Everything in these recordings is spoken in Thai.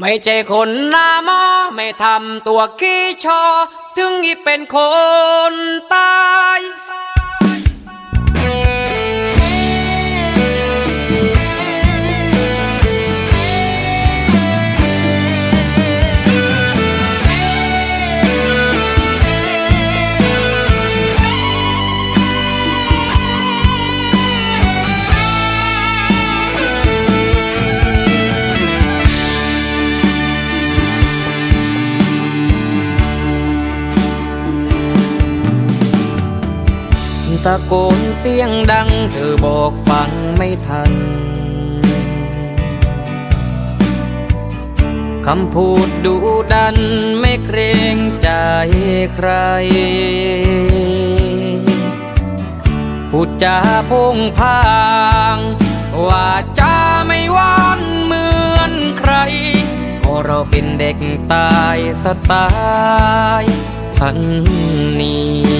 ไม่ใช่คนหน้ามาไม่ทำตัวขี้ชอ ถึงอีเป็นคนตาย ตะโกนเสียงดัง เธอบอกฟังไม่ทัน คำพูดดูดันไม่เกรงใจใคร พูดจาพงพางว่าจาไม่วานเหมือนใครก็เราเป็นเด็กตายสไตล์พันนี้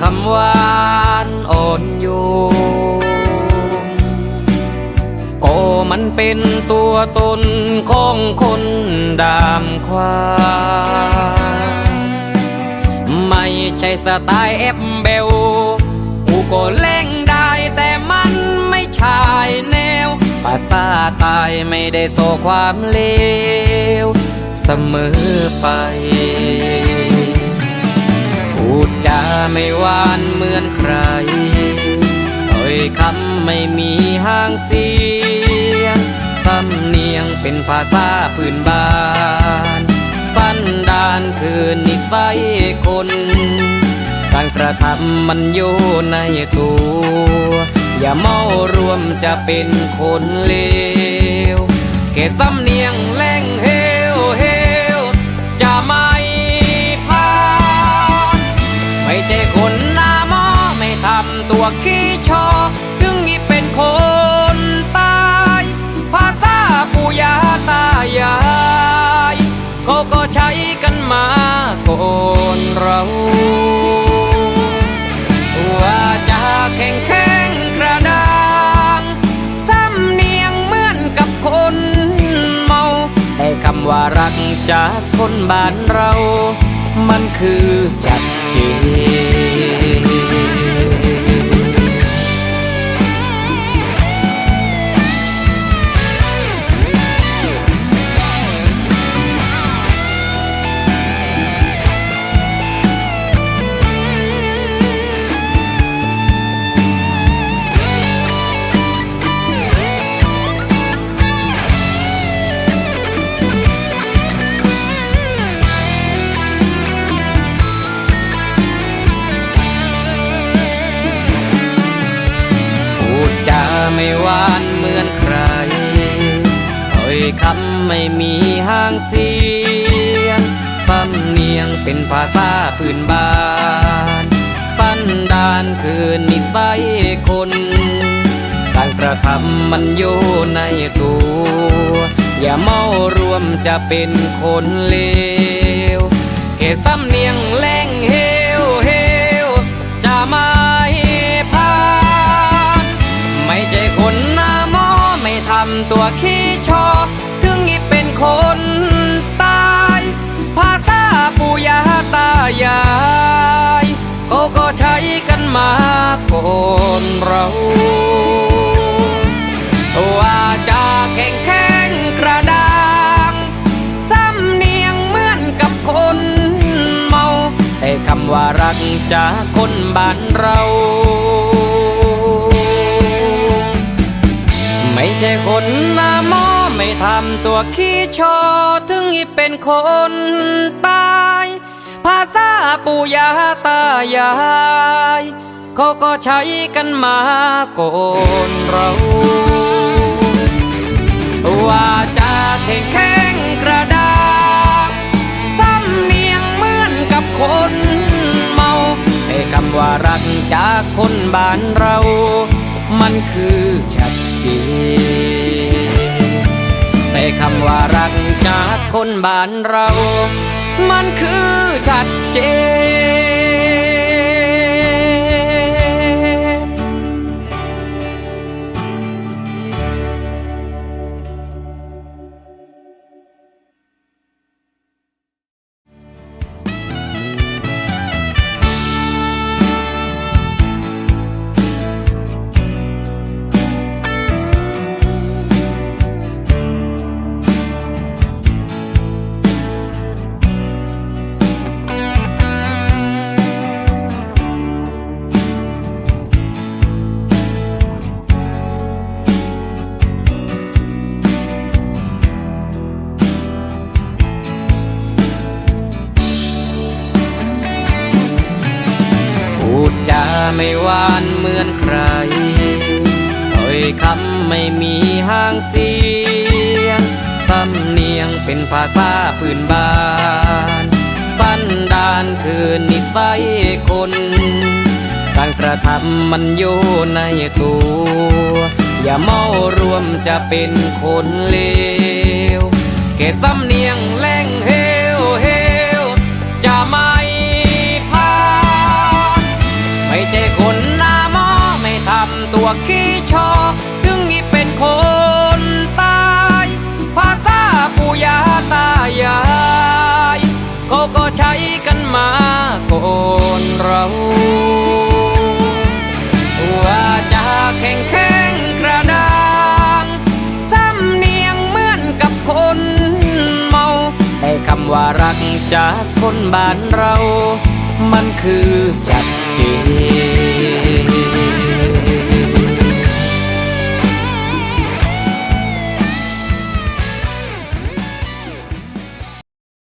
คำหวานอ่อนโยนโอ้มันเป็นตัวตนของคนดามควายไม่ใช่สไตล์เอฟเบลกูก็เล่งได้แต่มันไม่ใช่แนวภาษาตายไม่ได้โซความเลวเสมอไป ดจาไม่หวานเหมือนใครเอ่ยคำไม่มีห้างเสียงสำเนียงเป็นภาษาพื้นบ้านฟันดานคือนิสัยคน การกระทำมันอยู่ในตัว อย่าเมารวมจะเป็นคนเลว เกตสำเนียงแรง ขี้ชอ ถึงอีเป็นคนตาย ภาษาปู่ย่าตายายเขาก็ใช้กันมาก่อนเราว่าจะแข็งแข็งกระด้างสำเนียงเหมือนกับคนเมา แต่คำว่ารักจากคนบ้านเรา มันคือชัดเจน ไม่หวานเหมือนใครเอ่ยคำไม่มีห้างเสียงสำเนียงเป็นภาษาพื้นบ้าน ปั้นดานคือนิสัยคน การกระทำมันอยู่ในตัว อย่าเมารวมจะเป็นคนเลว เราว่าจะแข็งแข็งกระด้างสำเนียงเหมือนกับคนเมา แต่คำว่ารักจากคนบ้านเรา ไม่ใช่คนหน้ามอไม่ทำตัวขี้ชอถึงอีเป็นคนตาย ภาษาปู่ย่าตายาย เขาก็ใช้กันมาก่อนเราว่าจะแข็งแข็งกระด้างสำเนียงเหมือนกับคนเมาแต่คำว่ารักจากคนบ้านเรา มันคือชัดเจนแต่คำว่ารักจากคนบ้านเรา มันคือชัดเจน ไม่หวานเหมือนใครถ้อยคำไม่มีห้างเสียงสำเนียงเป็นภาษาพื้นบ้านสันดานคือนิสัยคน การกระทำมันอยู่ในตัว อย่าเมารวมจะเป็นคนเลวแค่สำเนียงแรง ขี้ชอ ถึงนี่เป็นคนตาย ภาษาปู่ย่าตายายเขาก็ใช้กันมาก่อนเราว่าจะแข็งแข็งกระดางสำเนียงเหมือนกับคนเมาแต่คำว่ารักจากคนบ้านเรา มันคือจัดเจน